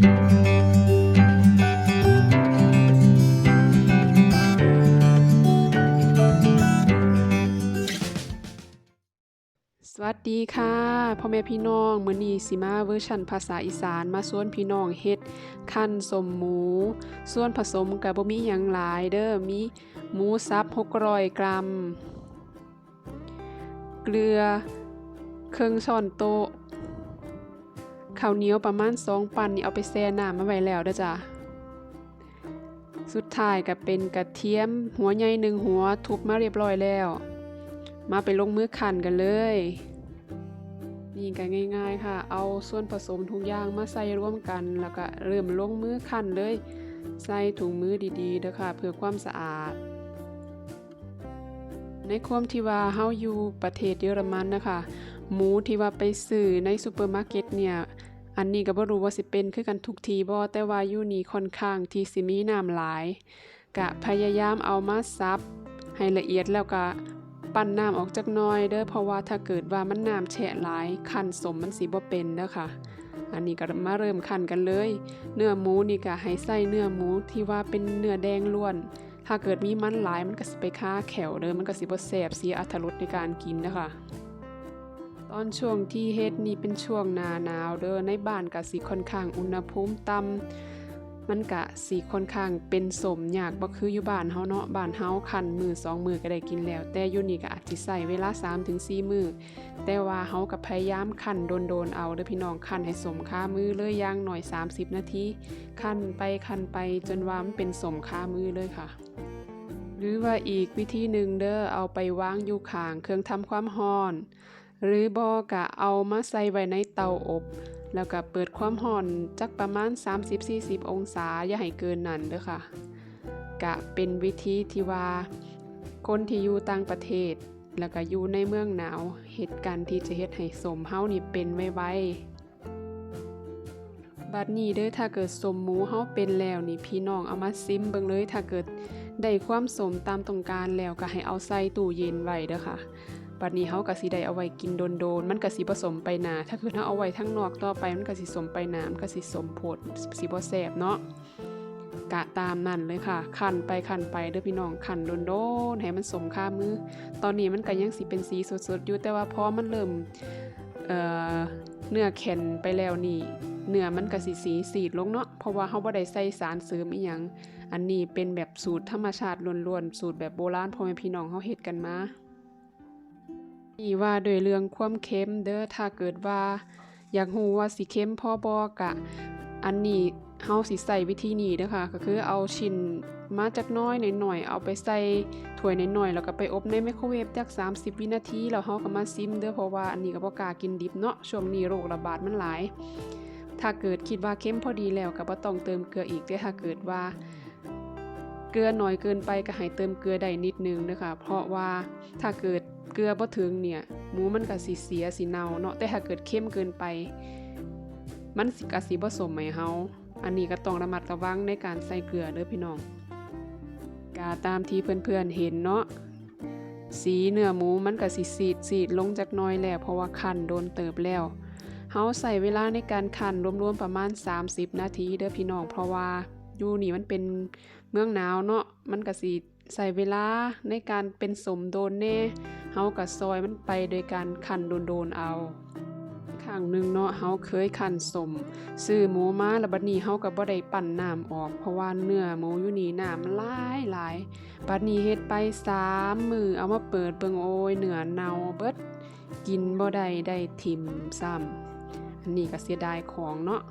สวัสดีค่ะพ่อแม่พี่น้องมื้อนี้สิมาเวอร์ชันภาษาอีสานมาส่วนพี่น้องเฮ็ดคั่นสมหมู ส่วนผสมก็บ่มีหยังหลายเด้อมีหมูสับ600กรัม เกลือ เครึ่องช้อนโต๊ะ ข้าวเหนียวประมาณ2ปั่นนี่เอาไปแช่น้ำมาไว้แล้วเด้อจ้ะสุดท้ายก็เป็นกระเทียม หัวใหญ่หนึ่งหัวทุบมาเรียบร้อยแล้ว มาไปลงมือคั่นกันเลยนี่ก็ง่ายๆค่ะ เอาส่วนผสมทุกอย่างมาใส่ร่วมกันแล้วก็เริ่มลงมือคั่นเลย ใส่ถุงมือดีๆเด้อค่ะ เพื่อความสะอาด ในความที่ว่าเฮาอยู่ประเทศเยอรมันนะคะ หมูที่ว่าไปซื้อในซูเปอร์มาร์เก็ตเนี่ย อันนี้ก็บ่รู้ว่าสิเป็นคือกันทุกทีบ่แต่ว่าอยู่นี่ค่อนข้างที่สิมีน้ำหลายกะพยายามเอามาซับให้ละเอียดแล้วก็ปั้นน้ำออกจักน่อยเด้อเพราะว่าถ้าเกิดว่ามันน้ำแฉะหลายคั่นสมมันสิบ่เป็นเด้อค่ะ อันนี้ก็มาเริ่มคั่นกันเลย เนื้อหมูนี่ก็ให้ใส่เนื้อหมูที่ว่าเป็นเนื้อแดงล้วน ถ้าเกิดมีมันหลายมันก็สิไปค้าแขวเด้อมันก็สิบ่แซ่บเสียอรรถรสในการกินนะคะ ตอนช่วงที่เฮ็ดนี่เป็นช่วงหน้าหนาวเด้อในบ้านก็สิค่อนข้างอุณหภูมิต่ำมันก็สิค่อนข้างเป็นสมยากบ่คืออยู่บ้านเฮาเนาะบ้านเฮาคันมือ2มือก็ได้กินแล้ว แต่อยู่นี่ก็อาจสิใช้เวลา3-4มือแต่ว่าเฮาก็พยายามคั่นโดนๆเอาเด้อพี่น้องคั่นให้สมค่ามือเลยอย่างหน้อย 30 นาทีคั่นไปคั่นไปจนว่ามันเป็นสมค่ามือเลยค่ะหรือว่าอีกวิธีหนึ่งเด้อเอาไปวางอยู่ข้างเครื่องทำความร้อน หรือบอกะเอามาใส่ไว้ในเตาอบ แล้วก็เปิดความร้อนจักประมาณ 30-40 องศาอย่าให้เกินนั้นเด้อค่ะ กะเป็นวิธีที่ว่า คนที่อยู่ต่างประเทศ แล้วก็อยู่ในเมืองหนาวเหตุการณ์ที่จะเฮ็ดให้สมเฮานี่เป็นไวๆบัดนี้เด้อถ้าเกิดสมหมูเฮาเป็นแล้วนี่พี่น้องเอามาซิมเบิ่งเลยถ้าเกิดได้ความสมตามต้องการแล้วก็ให้เอาใส่ตู้เย็นไว้เด้อค่ะ บัดนี้เฮาก็สิได้เอาไว้กินโดนๆมันก็สิผสมไปหนาถ้าคือเฮาเอาไว้ทั้งนอกต่อไปมันก็สิสมไปหนามันก็สิสมโพดสิบ่แซ่บเนาะกะตามนั่นเลยค่ะคั่นไปคั่นไปเด้อพี่น้องคั่นโดนๆให้มันสมค่ามือ ตอนนี้มันก็ยังสิเป็นสีสดๆอยู่แต่ว่าพอมันเริ่มเอ่อเนื้อแข็งไปแล้วนี่เนื้อมันก็สิสีสีดลงเนาะเพราะว่าเฮาบ่ได้ใส่สารเสริมอีหยังอันนี้เป็นแบบสูตรธรรมชาติล้วนๆสูตรแบบโบราณพ่อแม่พี่น้องเฮาเฮ็ดกันมา นี่ว่าโดยเรื่องความเค็มเด้อถ้าเกิดว่า อยากรู้ว่าสิเค็มพอบ่กะ อันนี้เฮาสิใส่วิธีนี้เด้อค่ะ ก็คือเอาชิ้นมาจักน้อยหน่อยๆเอาไปใส่ถ้วยหน่อยๆแล้วก็ไปอบในไมโครเวฟจัก 30 วินาทีแล้วเฮาก็มาซิมเด้อเพราะว่าอันนี้ก็บ่กล้ากินดิบเนาะช่วงนี้โรคระบาดมันหลาย ถ้าเกิดคิดว่าเค็มพอดีแล้วก็บ่ต้องเติมเกลืออีกเด้อถ้าเกิดว่าเกลือน้อยเกินไปก็ให้เติมเกลือได้นิดนึงนะคะเพราะว่าถ้าเกิด เกลือบ่ถึงเนี่ย หมูมันก็สิเสียสิเน่าเนาะแต่ถ้าเกิดเค็มเกินไป มันสิก็สิบ่สมให้เฮาอันนี้ก็ต้องระมัดระวังในการใส่เกลือเด้อพี่น้องกาตามที่เพื่อนๆเห็นเนาะสีเนื้อหมูมันก็สิสีดสีดลงจักน้อยแล้วเพราะว่าคั่นโดนเติบแล้วเฮาใส่เวลาในการคั่นรวมๆประมาณ 30 นาทีเด้อพี่น้องเพราะว่าอยู่นี่มันเป็นเมืองหนาวเนาะมันก็สิ ใส่เวลาในการเป็นสมโดนแน่เฮาก็ซอยมันไปโดยการคั่นโดนๆเอาครั้งหนึ่งเนาะเฮาเคยคั่นสมซื้อหมูมาแล้วบัดนี้เฮาก็บ่ได้ปั่นน้ำออก เพราะว่าเนื้อหมูอยู่นี่น้ำหลายหลายบัดนี้เฮ็ดไป3มือเอามาเปิดเบิ่งโอ้ยเนื้อเน่าเบิดกินบ่ได้ได้ทิมซ้ำอันนี้ก็เสียดายของเนาะ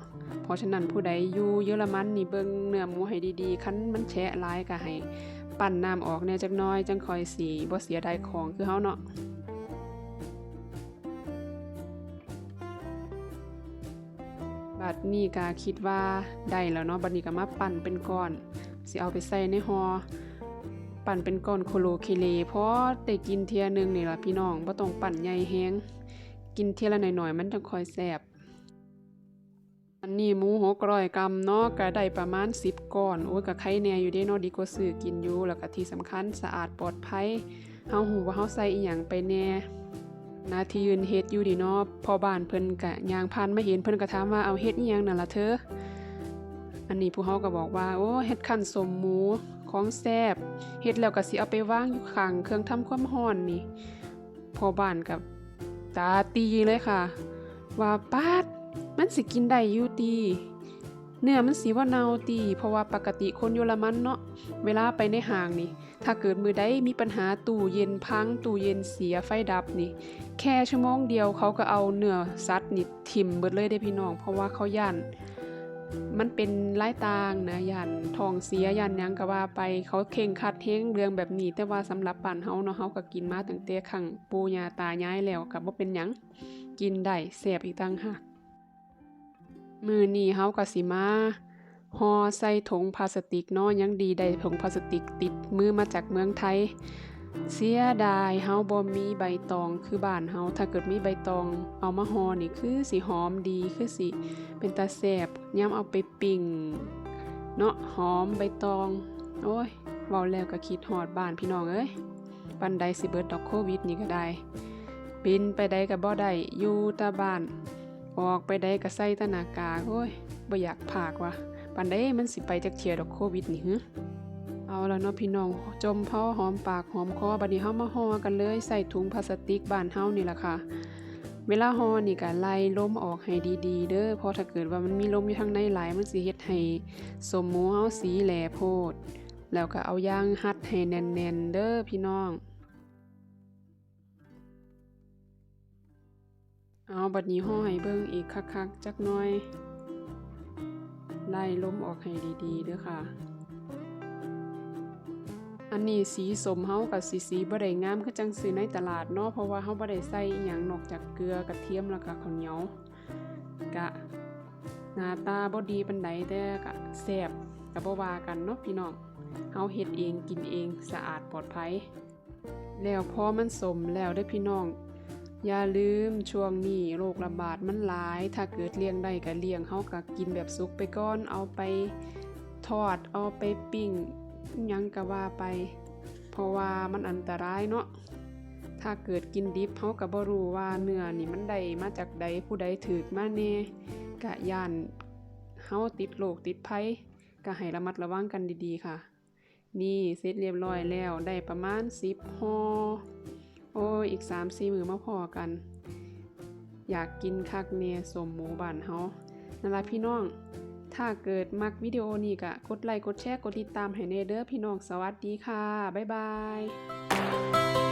เพราะฉะนั้นผู้ใดอยู่เยอรมันนี่เบิ่งเนื้อหมูให้ดีๆ คันมันแฉะหลายก็ให้ปั่นน้ำออกแน่จักน้อยจังคอยสิบ่เสียดายของคือเฮาเนาะบัดนี้ก็คิดว่าได้แล้วเนาะบัดนี้ก็มาปั่นเป็นก้อนสิเอาไปใส่ในหอปั่นเป็นก้อนโคโลเคเลเพราะได้กินเทียหนึงนี่ล่ะพี่น้องบ่ต้องปั่นใหญ่แฮงกินเทียละหน่อยๆมันจังคอยแซ่บ อันนี้หมู600กรัมเนาะก็ได้ประมาณ 10ก้อนโอ้ยก็ไข่แน่อยู่เด้เนาะดีกว่าซื้อกินอยู่แล้วก็ที่สำคัญสะอาดปลอดภัยเฮาฮู้ว่าเฮาใส่อีหยังไปแน่นาที่ยืนเฮ็ดอยู่ดิเนาะพอบ้านเพิ่นก็ย่างผ่านมาเห็นเพิ่นก็ถามว่าเอาเฮ็ดอีหยังนั่นล่ะเธออันนี้ผู้เฮาก็บอกว่าโอ้เฮ็ดคั่นสมหมูของแซบเฮ็ดแล้วก็สิเอาไปวางอยู่ข้างเครื่องทำความร้อนนี่พอบ้านกับตาตีเลยค่ะ ว่าปาด มันสิกินได้อยู่ตีเนื้อมันสิว่าเนาตีเพราะว่าปกติคนเยอรมันเนาะเวลาไปในห้างนี่ ถ้าเกิดมือใดมีปัญหาตู้เย็นพังตู้เย็นเสียไฟดับนี่ แค่ชั่วโมงเดียวเขาก็เอาเนื้อสัตว์นี่ทิ่มเบิดเลยเด้พี่น้อง เพราะว่าเขาย่านมันเป็นหลายตางนะย่านทองเสียย่านยังก็ว่าไปเขาเข่งคัดเฮงเรื่องแบบนี้ แต่ว่าสำหรับบ้านเฮาเนาะเฮาก็กินมาตั้งแต่ครั้งปูยาตายายแล้วก็บ่เป็นหยังกินได้แซ่บอีกต่างหาก มือนี้เฮาก็สิมาห่อใส่ถุงพลาสติกเนาะยังดีได้ถุงพลาสติกติดมือมาจากเมืองไทย เสียดายเฮาบ่มีใบตองคือบ้านเฮาถ้าเกิดมีใบตอง เอามาห่อนี่คือสิหอมดีคือสิเป็นตาแซ่บยามเอาไปปิ้งเนาะหอมใบตอง โอ้ยเว้าแล้วก็คิดฮอดบ้านพี่น้องเอ้ยปันใดสิเบิดดอกโควิดนี่ก็ได้ บินไปใดก็บ่ได้อยู่ตาบ้าน ออกไปใดก็ใส่ตหนากากโอ้ยบ่อยากพากว่ะปันใดมันสิไปจักเที่ยดอกโควิดนี่หึเอาแล้วเนาะพี่น้องจมพอหอมปากหอมคอบัดนี้เฮามาห่อกันเลยใส่ถุงพลาสติกบ้านเฮานี่ล่ะค่ะ เวลาห่อนี่ก็ไล่ลมออกให้ดีๆ เด้อพราะถ้าเกิดว่ามันมีลมอยู่ทางในหลายมันสิเฮ็ดให้สมหมูเฮาสีแหลโพด แล้วก็เอายางฮัดให้แน่นๆเด้อพี่น้อง เอาบัดนี้ห่อให้เบิ่งอีกคักๆจักหน่อย ไล่ล้มออกให้ดีๆเด้อค่ะ อันนี้สีสมเฮากับสีสีบ่ได้งามคือจังซื้อในตลาดเนาะเพราะว่าเฮาบ่ได้ใส่อีหยังนอกจากเกลือกระเทียมแล้วก็ข้าวเหนียวกะหน้าตาบ่ดีปานใดแต่ก็แซ่บก็บ่ว่ากันเนาะพี่น้องเฮาเฮ็ดเองกินเองสะอาดปลอดภัย แล้วพอมันสมแล้วเด้พี่น้อง อย่าลืมช่วงนี้โรคระบาดมันหลาย ถ้าเกิดเลี้ยงได้ก็เลี้ยงเฮาก็กินแบบสุกไปก่อน เอาไปทอด เอาไปปิ้งยังก็ว่าไป เพราะว่ามันอันตรายเนาะ ถ้าเกิดกินดิบเฮาก็บ่รู้ว่าเนื้อนี่มันได้มาจากใดผู้ใดถือมาแน่กะย่านเฮาติดโรคติดภัยก็ให้ระมัดระวังกันดีๆค่ะ นี่เสร็จเรียบร้อยแล้วได้ประมาณ10ห่อ โอ้ยอีกสามซีมือมาพอกัน อยากกินคักเน่สมหมูบ้านเฮานั่นละพี่น้อง ถ้าเกิดมักวิดีโอนี้ก็กดไลค์กดแชร์กดติดตามให้เนเด้อพี่น้องสวัสดีค่ะ บ๊ายบาย